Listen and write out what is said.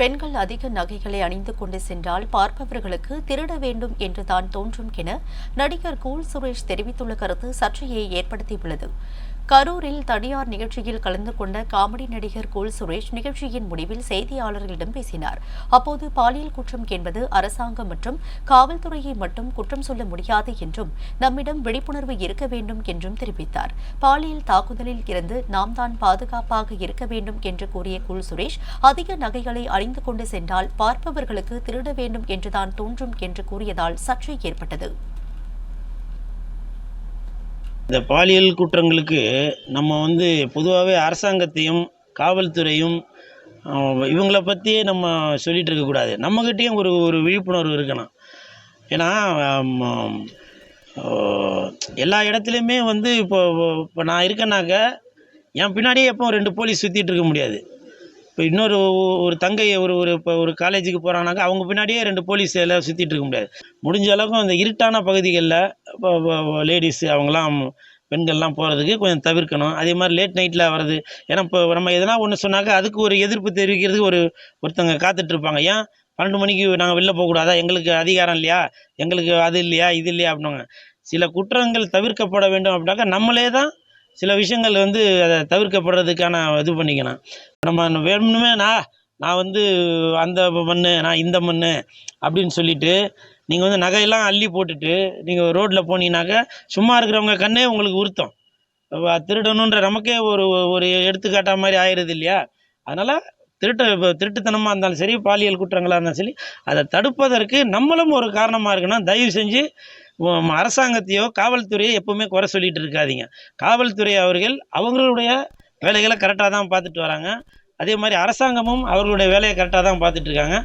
பெண்கள் அதிக நகைகளை அணிந்து கொண்டு சென்றால் பார்ப்பவர்களுக்கு திருட வேண்டும் என்றுதான் தோன்றும் என நடிகர் கூல் சுரேஷ் தெரிவித்துள்ள கருத்து சர்ச்சையை ஏற்படுத்தியுள்ளது. கரூரில் தனியார் நிகழ்ச்சியில் கலந்து கொண்ட காமெடி நடிகர் கோல் சுரேஷ் நிகழ்ச்சியின் முடிவில் செய்தியாளர்களிடம் பேசினார். அப்போது பாலியல் குற்றம் என்பது அரசாங்கம் மற்றும் காவல்துறையை மட்டும் குற்றம் சொல்ல முடியாது என்றும் நம்மிடம் விழிப்புணர்வு இருக்க வேண்டும் என்றும் தெரிவித்தார். பாலியல் தாக்குதலில் இருந்து நாம் தான் பாதுகாப்பாக இருக்க வேண்டும் என்று கூறிய குல் சுரேஷ் அதிக நகைகளை அணிந்து கொண்டு சென்றால் பார்ப்பவர்களுக்கு திருட வேண்டும் என்றுதான் தோன்றும் என்று கூறியதால் சர்ச்சை ஏற்பட்டது. இந்த பாலியல் குற்றங்களுக்கு நம்ம வந்து பொதுவாகவே அரசாங்கத்தையும் காவல்துறையும் இவங்களை இவங்கள பற்றியே நம்ம சொல்லிகிட்டு இருக்கக்கூடாது நம்மக்கிட்டேயும் ஒரு ஒரு விழிப்புணர்வு இருக்கணும். ஏன்னா எல்லா இடத்துலையுமே வந்து இப்போ இப்போ நான் இருக்கேனாக்க என் பின்னாடியே எப்போ ரெண்டு போலீஸ் சுற்றிட்டு இருக்க முடியாது. இப்போ இன்னொரு ஒரு தங்கையை ஒரு ஒரு இப்போ ஒரு காலேஜுக்கு போகிறாங்கனாக்கா அவங்க பின்னாடியே ரெண்டு போலீஸ் எல்லாம் சுற்றிட்டு இருக்க முடியாது. முடிஞ்ச அளவுக்கு அந்த இருட்டான பகுதிகளில் லேடிஸ் லேடிஸு அவங்களாம் பெண்கள்லாம் போகிறதுக்கு கொஞ்சம் தவிர்க்கணும். அதே மாதிரி லேட் நைட்டில் வர்றது. ஏன்னா இப்போ நம்ம எதனா ஒன்று சொன்னாக்கா அதுக்கு ஒரு எதிர்ப்பு தெரிவிக்கிறதுக்கு ஒரு ஒருத்தங்க காத்துட்ருப்பாங்க ஏன்? பன்னெண்டு மணிக்கு நாங்கள் வெளில போகக்கூடாதா எங்களுக்கு அதிகாரம் இல்லையா? எங்களுக்கு அது இல்லையா? இது இல்லையா? அப்படின்னாங்க சில குற்றங்கள் தவிர்க்கப்பட வேண்டும் அப்படின்னாக்கா நம்மளே தான் சில விஷயங்கள் வந்து அதை தவிர்க்கப்படுறதுக்கான இது பண்ணிக்கணும். நம்ம வேணுமே நான் நான் வந்து அந்த மண்ணு நான் இந்த மண் அப்படின்னு சொல்லிட்டு நீங்கள் வந்து நகையெல்லாம் அள்ளி போட்டுட்டு நீங்கள் ரோட்டில் போனீங்கன்னாக்கா சும்மா இருக்கிறவங்க கண்ணே உங்களுக்கு உறுத்தம். திருடணுன்ற நமக்கே ஒரு ஒரு எடுத்துக்காட்டா மாதிரி ஆயிடுது இல்லையா? அதனால் திருட்டு இப்போ திருட்டுத்தனமாக இருந்தாலும் சரி பாலியல் குற்றங்களாக இருந்தாலும் சரி அதை தடுப்பதற்கு நம்மளும் ஒரு காரணமாக இருக்குன்னா தயவு செஞ்சு அரசாங்கத்தையோ காவல்துறையோ எப்பவுமே குறை சொல்லிட்டு இருக்காதீங்க. காவல்துறை அவர்கள் அவங்களுடைய வேலைகளை கரெக்டாக தான் பார்த்துட்டு வராங்க. அதே மாதிரி அரசாங்கமும் அவர்களுடைய வேலையை கரெக்டாக தான் பார்த்துட்டு இருக்காங்க.